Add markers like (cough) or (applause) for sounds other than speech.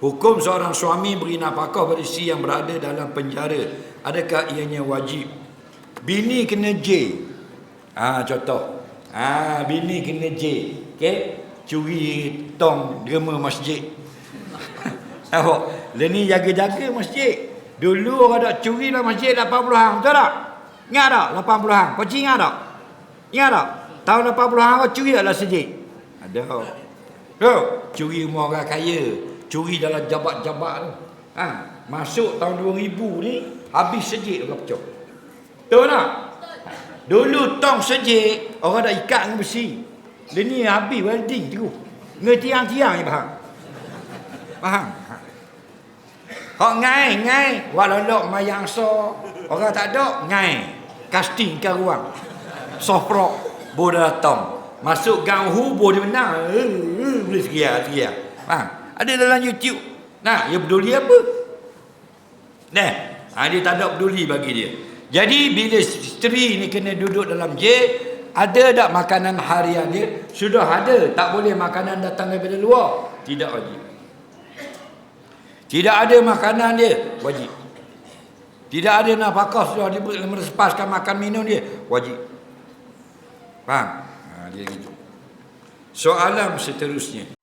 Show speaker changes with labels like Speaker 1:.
Speaker 1: Hukum seorang suami beri nafkah pada isteri yang berada dalam penjara. Adakah ianya wajib? Bini kena J. Ah contoh. Ah bini kena J. Okey? Curi tong derma masjid. (laughs) Nampak? Dia jaga-jaga masjid. Dulu orang tak curi dalam masjid 80 hang. Betul tak? Ingat tak 80 hang? Kau ingat tak? Ingat tak? Tahun 80 hang kau curi dalam masjid? Ada. Tu, curi rumah orang kaya. Curi dalam jabat-jabat tu. Ha, masuk tahun 2000 ni habis sejik orang pecah. Betul tak? Dulu tong sejik orang dah ikat dengan besi. Dia ni habis welding tu. Dengan tiang-tiang ni faham? Faham? Ha. Hak ngai ngai walalok mayang so orang tak ada ngai casting ke ruang soft-rock bola datang masuk gang hubo dia menang Eh, eh, boleh sekia sekia ha ada dalam YouTube nah dia peduli apa nah ha, dia tak ada peduli bagi dia jadi bila isteri ni kena duduk dalam J ada tak makanan harian dia sudah ada tak boleh makanan datang daripada luar tidak wajib tidak ada makanan dia wajib. Tidak ada nafkah sudah dia meresepaskan makan minum dia wajib. Faham? Ha, dia gitu. Soalan seterusnya.